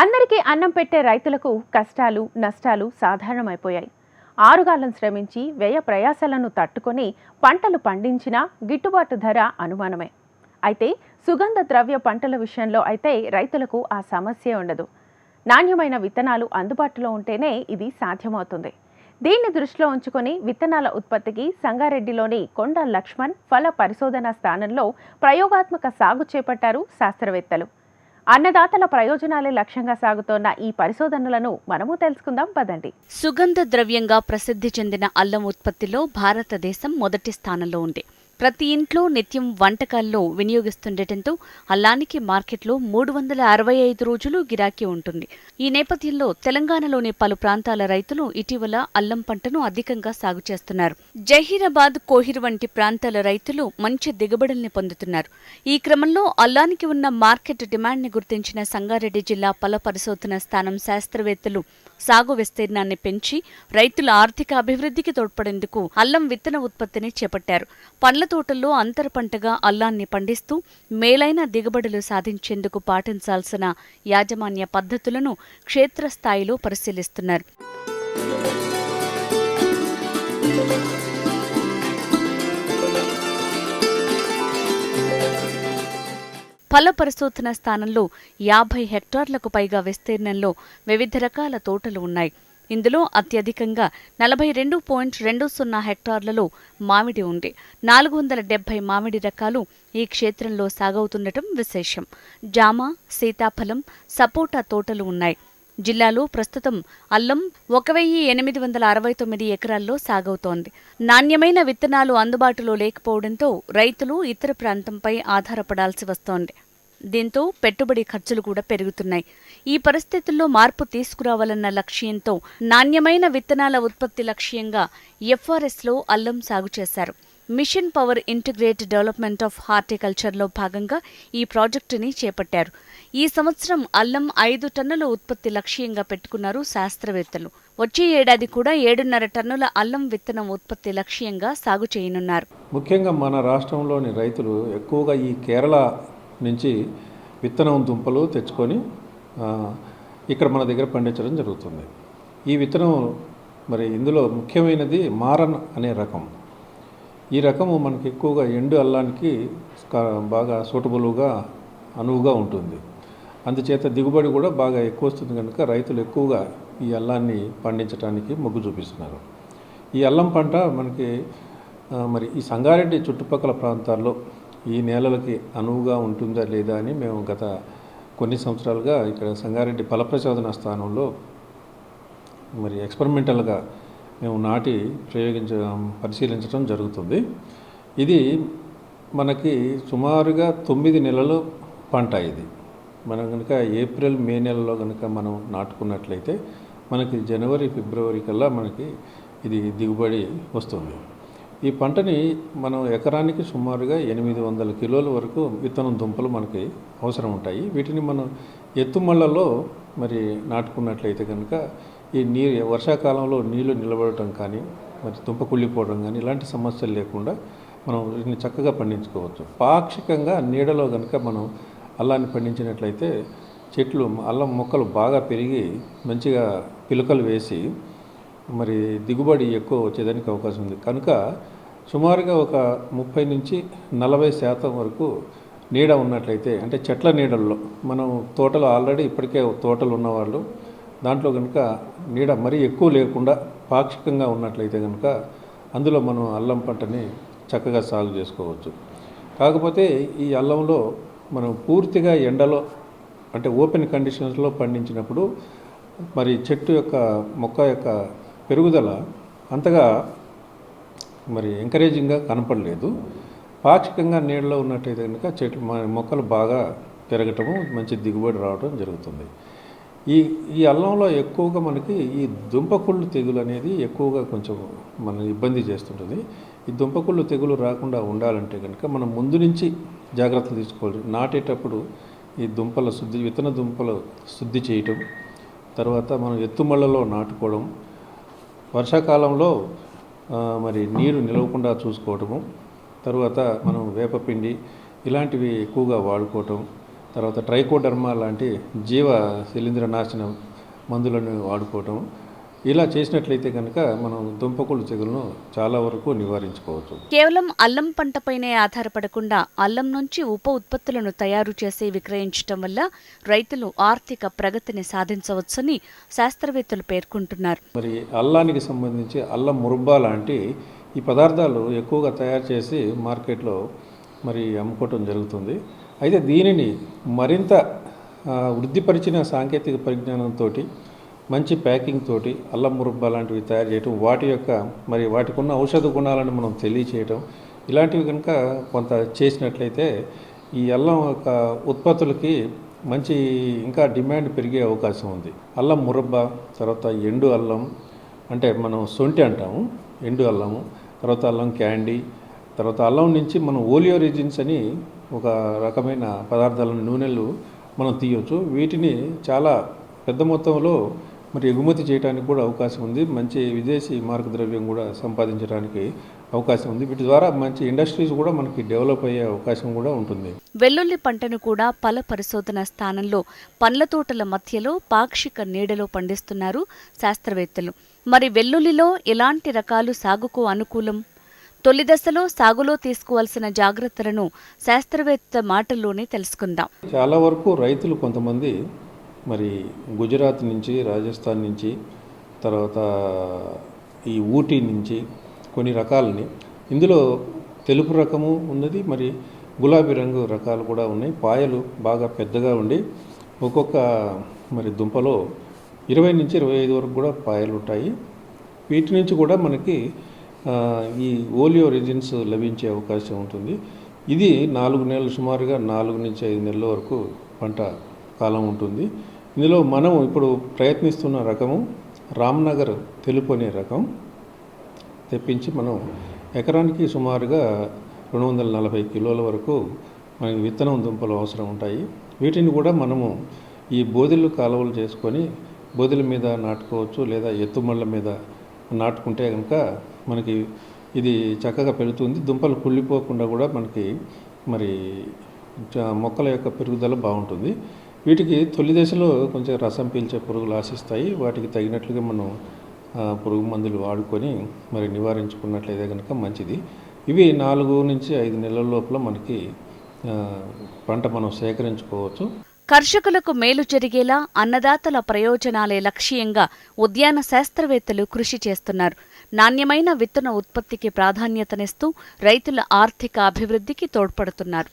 అందరికీ అన్నం పెట్టే రైతులకు కష్టాలు నష్టాలు సాధారణమైపోయాయి. ఆరుగాలం శ్రమించి వ్యయ ప్రయాసాలను తట్టుకొని పంటలు పండించినా గిట్టుబాటు ధర అనుమానమే. అయితే సుగంధ ద్రవ్య పంటల విషయంలో అయితే రైతులకు ఆ సమస్య ఉండదు. నాణ్యమైన విత్తనాలు అందుబాటులో ఉంటేనే ఇది సాధ్యమవుతుంది. దీన్ని దృష్టిలో ఉంచుకొని విత్తనాల ఉత్పత్తికి సంగారెడ్డిలోని కొండ లక్ష్మణ్ ఫల పరిశోధన స్థానంలో ప్రయోగాత్మక సాగు చేపట్టారు శాస్త్రవేత్తలు. అన్నదాతల ప్రయోజనాలే లక్ష్యంగా సాగుతోన్న ఈ పరిశోధనలను మనము తెలుసుకుందాం. పదండి. సుగంధ ద్రవ్యంగా ప్రసిద్ధి చెందిన అల్లం ఉత్పత్తిలో భారతదేశం మొదటి స్థానంలో ఉంది. ప్రతి ఇంట్లో నిత్యం వంటకాల్లో వినియోగిస్తుండటంతో అల్లానికి మార్కెట్లో మూడు వందల అరవై ఐదు రోజులు గిరాకీ ఉంటుంది. ఈ నేపథ్యంలో తెలంగాణలోని పలు ప్రాంతాల రైతులు ఇటీవల అల్లం పంటను అధికంగా సాగు చేస్తున్నారు. జహీరాబాద్ కోహిర్ వంటి ప్రాంతాల రైతులు మంచి దిగుబడుల్ని పొందుతున్నారు. ఈ క్రమంలో అల్లానికి ఉన్న మార్కెట్ డిమాండ్ని గుర్తించిన సంగారెడ్డి జిల్లా పల పరిశోధన స్థానం శాస్త్రవేత్తలు సాగు విస్తీర్ణాన్ని పెంచి రైతుల ఆర్థిక అభివృద్ధికి తోడ్పడేందుకు అల్లం విత్తన ఉత్పత్తిని చేపట్టారు. పండ్ల తోటల్లో అంతర పంటగా అల్లాన్ని పండిస్తూ మేలైన దిగుబడులు సాధించేందుకు పాటించాల్సిన యాజమాన్య పద్ధతులను క్షేత్రస్థాయిలో పరిశీలిస్తున్నారు. ఫల పరిశోధన స్థానంలో యాభై హెక్టార్లకు పైగా విస్తీర్ణంలో వివిధ రకాల తోటలు ఉన్నాయి. ఇందులో అత్యధికంగా నలభై రెండు పాయింట్ రెండు సున్నా హెక్టార్లలో మామిడి ఉంది. నాలుగు వందల డెబ్బై మామిడి రకాలు ఈ క్షేత్రంలో సాగవుతుండటం విశేషం. జామ సీతాఫలం సపోటా తోటలు ఉన్నాయి. జిల్లాలో ప్రస్తుతం అల్లం ఒక వెయ్యి ఎనిమిది వందల అరవై తొమ్మిది ఎకరాల్లో సాగవుతోంది. నాణ్యమైన విత్తనాలు అందుబాటులో లేకపోవడంతో రైతులు ఇతర ప్రాంతంపై ఆధారపడాల్సి వస్తోంది. దీంతో పెట్టుబడి ఖర్చులు కూడా పెరుగుతున్నాయి. ఈ పరిస్థితుల్లో మార్పు తీసుకురావాలన్న లక్ష్యంతో నాణ్యమైన విత్తనాల ఉత్పత్తి లక్ష్యంగా ఎఫ్ఆర్ఎస్లో అల్లం సాగు చేశారు. Mission power integrate development of హార్టికల్చర్లో భాగంగా ఈ ప్రాజెక్టుని చేపట్టారు. ఈ సంవత్సరం అల్లం ఐదు టన్నుల ఉత్పత్తి లక్ష్యంగా పెట్టుకున్నారు శాస్త్రవేత్తలు. వచ్చే ఏడాది కూడా ఏడున్నర టన్నుల అల్లం విత్తనం ఉత్పత్తి లక్ష్యంగా సాగు చేయనున్నారు. ముఖ్యంగా మన రాష్ట్రంలోని రైతులు ఎక్కువగా ఈ కేరళ నుంచి విత్తనం దుంపలు తెచ్చుకొని ఇక్కడ మన దగ్గర పండించడం జరుగుతుంది. ఈ విత్తనం మరి ఇందులో ముఖ్యమైనది మారన్ అనే రకం. ఈ రకము మనకి ఎక్కువగా ఎండు అల్లానికి బాగా సూటబుల్గా అనువుగా ఉంటుంది. అందుచేత దిగుబడి కూడా బాగా ఎక్కువ వస్తుంది కనుక రైతులు ఎక్కువగా ఈ అల్లాన్ని పండించడానికి మొగ్గు చూపిస్తున్నారు. ఈ అల్లం పంట మనకి మరి ఈ సంగారెడ్డి చుట్టుపక్కల ప్రాంతాల్లో ఈ నేలలకి అనువుగా ఉంటుందా లేదా అని మేము గత కొన్ని సంవత్సరాలుగా ఇక్కడ సంగారెడ్డి ఫలప్రచోదన స్థానంలో మరి ఎక్స్పెరిమెంటల్గా మేము నాటి ప్రయోగించడం పరిశీలించడం జరుగుతుంది. ఇది మనకి సుమారుగా తొమ్మిది నెలలు పంట ఇది. మనం కనుక ఏప్రిల్ మే నెలలో కనుక మనం నాటుకున్నట్లయితే మనకి జనవరి ఫిబ్రవరి కల్లా మనకి ఇది దిగుబడి వస్తుంది. ఈ పంటని మనం ఎకరానికి సుమారుగా ఎనిమిది వందల కిలోల వరకు విత్తనం దుంపలు మనకి అవసరం ఉంటాయి. వీటిని మనం ఎత్తుమళ్ళలో మరి నాటుకున్నట్లయితే కనుక ఈ నీరు వర్షాకాలంలో నీళ్ళు నిలబడటం కానీ మరి దుంప కుళ్ళిపోవడం కానీ ఇలాంటి సమస్యలు లేకుండా మనం వీటిని చక్కగా పండించుకోవచ్చు. పాక్షికంగా నీడలో కనుక మనం అల్లాన్ని పండించినట్లయితే చెట్లు అల్లం మొక్కలు బాగా పెరిగి మంచిగా పిలకలు వేసి మరి దిగుబడి ఎక్కువ వచ్చేదానికి అవకాశం ఉంది. కనుక సుమారుగా ఒక ముప్పై నుంచి నలభై శాతం వరకు నీడ ఉన్నట్లయితే అంటే చెట్ల నీడల్లో మనం తోటలు ఆల్రెడీ ఇప్పటికే తోటలు ఉన్నవాళ్ళు దాంట్లో కనుక నీడ మరీ ఎక్కువ లేకుండా పాక్షికంగా ఉన్నట్లయితే కనుక అందులో మనం అల్లం పంటని చక్కగా సాగు చేసుకోవచ్చు. కాకపోతే ఈ అల్లంలో మనం పూర్తిగా ఎండలో అంటే ఓపెన్ కండిషన్స్లో పండించినప్పుడు మరి చెట్టు యొక్క మొక్క యొక్క పెరుగుదల అంతగా మరి ఎంకరేజింగ్గా కనపడలేదు. పాక్షికంగా నీళ్ళలో ఉన్నట్టయితే కనుక చెట్లు మొక్కలు బాగా పెరగటము మంచి దిగుబడి రావడం జరుగుతుంది. ఈ ఈ అల్లంలో ఎక్కువగా మనకి ఈ దుంపకుళ్ళు తెగులు అనేది ఎక్కువగా కొంచెం మన ఇబ్బంది చేస్తుంటుంది. ఈ దుంపకుళ్ళు తెగులు రాకుండా ఉండాలంటే కనుక మనం ముందు నుంచి జాగ్రత్తలు తీసుకోవాలి. నాటేటప్పుడు ఈ దుంపల శుద్ధి విత్తన దుంపలు శుద్ధి చేయటం తర్వాత మనం ఎత్తుమళ్ళలో నాటుకోవడం వర్షాకాలంలో మరి నీరు నిలవకుండా చూసుకోవటము తర్వాత మనం వేపపిండి ఇలాంటివి ఎక్కువగా వాడుకోవటం తర్వాత ట్రైకోడర్మా లాంటి జీవ శిలీంద్రనాశన మందులను వాడుకోవటం ఇలా చేసినట్లయితే కనుక మనం దుంపకుళ్ళు తెగులను చాలా వరకు నివారించుకోవచ్చు. కేవలం అల్లం పంటపైనే ఆధారపడకుండా అల్లం నుంచి ఉప ఉత్పత్తులను తయారు చేసి విక్రయించటం వల్ల రైతులు ఆర్థిక ప్రగతిని సాధించవచ్చని శాస్త్రవేత్తలు పేర్కొంటున్నారు. మరి అల్లానికి సంబంధించి అల్లం మురుబ్బా లాంటి ఈ పదార్థాలు ఎక్కువగా తయారు చేసి మార్కెట్లో మరి అమ్ముకోవటం జరుగుతుంది. అయితే దీనిని మరింత వృద్ధిపరిచిన సాంకేతిక పరిజ్ఞానంతో మంచి ప్యాకింగ్ తోటి అల్లం మురబ్బా లాంటివి తయారు చేయటం వాటి యొక్క మరి వాటికి ఉన్న ఔషధ గుణాలను మనం తెలియచేయటం ఇలాంటివి కనుక కొంత చేసినట్లయితే ఈ అల్లం యొక్క ఉత్పత్తులకి మంచి ఇంకా డిమాండ్ పెరిగే అవకాశం ఉంది. అల్లం మురబ్బా తర్వాత ఎండు అల్లం అంటే మనం సొంటి అంటాము ఎండు అల్లము తర్వాత అల్లం క్యాండీ తర్వాత అల్లం నుంచి మనం ఓలియో రిజిన్స్ అని ఒక రకమైన పదార్థాలను నూనెలు మనం తీయవచ్చు వీటిని చాలా పెద్ద మొత్తంలో మరి ఎగుమతి చేయడానికి కూడా అవకాశం ఉంది. మంచి విదేశీ మార్గద్రవ్యం కూడా సంపాదించడానికి అవకాశం ఉంది. వీటి ద్వారా మంచి ఇండస్ట్రీస్ కూడా మనకి డెవలప్ అయ్యే అవకాశం కూడా ఉంటుంది. వెల్లుల్లి పంటను కూడా ఫల పరిశోధన స్థానంలో పండ్ల తోటల మధ్యలో పాక్షిక నీడలో పండిస్తున్నారు శాస్త్రవేత్తలు. మరి వెల్లుల్లిలో ఎలాంటి రకాలు సాగుకు అనుకూలం? తొలి దశలో సాగులో తీసుకోవాల్సిన జాగ్రత్తలను శాస్త్రవేత్త మాటల్లోనే తెలుసుకుందాం. చాలా వరకు రైతులు కొంతమంది మరి గుజరాత్ నుంచి రాజస్థాన్ నుంచి తర్వాత ఈ ఊటీ నుంచి కొన్ని రకాలని. ఇందులో తెలుపు రకము ఉన్నది మరి గులాబీ రంగు రకాలు కూడా ఉన్నాయి. పాయలు బాగా పెద్దగా ఉండి ఒక్కొక్క మరి దుంపలో ఇరవై నుంచి ఇరవై ఐదు వరకు కూడా పాయలు ఉంటాయి. వీటి నుంచి కూడా మనకి ఈ ఓలియో రెజిన్స్ లభించే అవకాశం ఉంటుంది. ఇది నాలుగు నెలలు సుమారుగా నాలుగు నుంచి ఐదు నెలల వరకు పంట కాలం ఉంటుంది. ఇందులో మనం ఇప్పుడు ప్రయత్నిస్తున్న రకము రామ్నగర్ తెలుపు అనే రకం తెప్పించి మనం ఎకరానికి సుమారుగా రెండు వందల నలభై కిలోల వరకు మనకి విత్తనం దుంపలు అవసరం ఉంటాయి. వీటిని కూడా మనము ఈ బోదెలు కాలువలు చేసుకొని బోదెల మీద నాటుకోవచ్చు లేదా ఎత్తుమళ్ళ మీద నాటుకుంటే కనుక మనకి ఇది చక్కగా పెరుగుతుంది. దుంపలు కుళ్ళిపోకుండా కూడా మనకి మరి మొక్కల యొక్క పెరుగుదల బాగుంటుంది. వీటికి తొలి దశలో కొంచెం రసం పీల్చే పురుగులు ఆశిస్తాయి. వాటికి తగినట్లుగా మనం పురుగు మందులు వాడుకొని మరి నివారించుకున్నట్లయితే కనుక మంచిది. ఇవి నాలుగు నుంచి ఐదు నెలల లోపల మనకి పంట మనం సేకరించుకోవచ్చు. కర్షకులకు మేలు జరిగేలా అన్నదాతల ప్రయోజనాలే లక్ష్యంగా ఉద్యాన శాస్త్రవేత్తలు కృషి చేస్తున్నారు. నాణ్యమైన విత్తన ఉత్పత్తికి ప్రాధాన్యతనిస్తూ రైతుల ఆర్థిక అభివృద్ధికి తోడ్పడుతున్నారు.